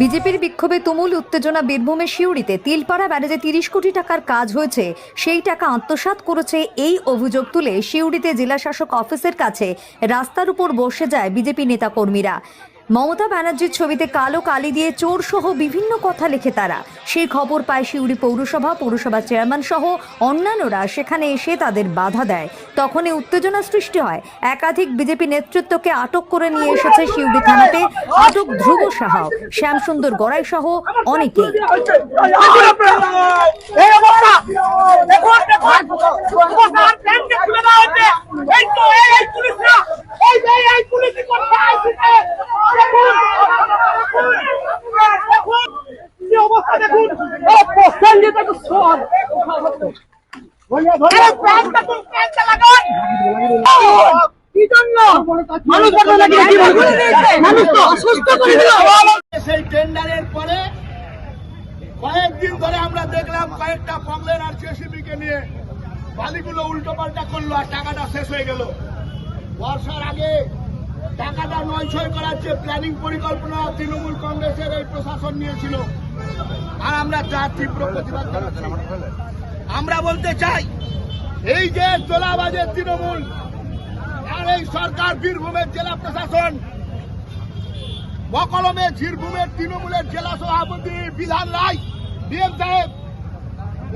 বিজেপির বিক্ষোভে তুমুল উত্তেজনা বীরভূমে শিউড়িতে তিলপাড়া ব্যারেজে তিরিশ কোটি টাকার কাজ হয়েছে। সেই টাকা আত্মসাত করেছে এই অভিযোগ তুলে শিউড়িতে জেলা শাসক অফিসের কাছে রাস্তার উপর বসে যায় বিজেপি নেতাকর্মীরা। মমতা ব্যানার্জির ছবিতে কালো কালি দিয়ে চোর সহ বিভিন্ন কথা লেখে তারা সেই খবর পায় শিউড়ি পৌরসভা পৌরসভার চেয়ারম্যান সহ অন্যান্যরা সেখানে এসে তাদের বাধা দেয় তখনই উত্তেজনা সৃষ্টি হয় একাধিক বিজেপি নেতৃত্বকে আটক করে নিয়ে এসেছে শিউড়ি থানাতে আটক ধ্রুব সাহা শ্যামসুন্দর গড়াই সহ অনেকেই সেই উল্টো পাল্টা করল আর টাকাটা শেষ হয়ে গেল বর্ষার আগে টাকাটা নয়ছয় করার প্ল্যানিং পরিকল্পনা তৃণমূল কংগ্রেসের এই প্রশাসন নিয়েছিল আর আমরা তার তীব্র প্রতিবাদ জানাচ্ছি আমরা বলতে চাই, এই যে তোলাবাজের তৃণমূল আর এই সরকার বীরভূমের জেলা প্রশাসন বকলমে ঝিরভূমের তৃণমূলের জেলা সভাপতি বিধান রায় ডিএম সাহেব,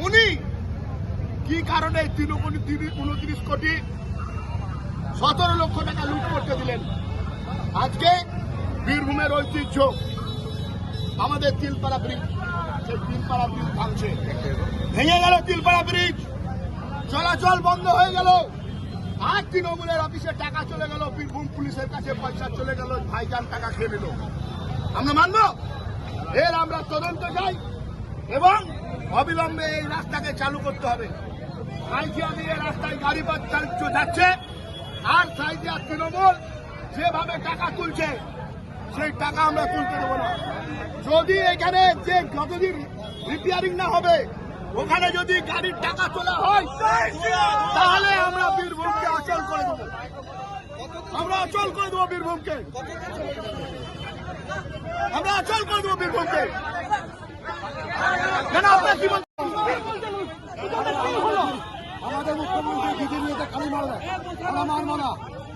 উনি কি কারণে তৃণমূল উনত্রিশ কোটি সতেরো লক্ষ টাকা লুট করতে দিলেন? আজকে বীরভূমের ঐতিহ্য, আমাদের তিলপাড়া ব্রিজ। তিলপাড়া ব্রিজ ভাঙছে। ভেঙে গেল তিলপাড়া ব্রিজ। চলাচল বন্ধ হয়ে গেল। আর তৃণমূলের অফিসে টাকা চলে গেল, বীরভূম পুলিশের কাছে পয়সা চলে গেল, ভাইজান টাকা খেয়ে নিল। আমরা মানব? এর আমরা তদন্ত চাই এবং অবিলম্বে এই রাস্তাকে চালু করতে হবে। সাইজিয়া দিয়ে রাস্তায় গাড়ি চালিত যাচ্ছে। আর সাইজিয়া তৃণমূল যেভাবে টাকা তুলছে সেই টাকা আমরা তুলতে দেবো না। যদি এখানে যে যতদিন রিপেয়ারিং না হবে, ওখানে যদি গাড়ির টাকা তোলা হয়, তাহলে আমরা বীরভূমকে অচল করে দেবো। আমরা অচল করে দেবো বীরভূমকে। আমরা অচল করে দেবো বীরভূমকে। আমাদের মুখ্যমন্ত্রী মেয়েতে খালি মারবে। আমরা মানবো না।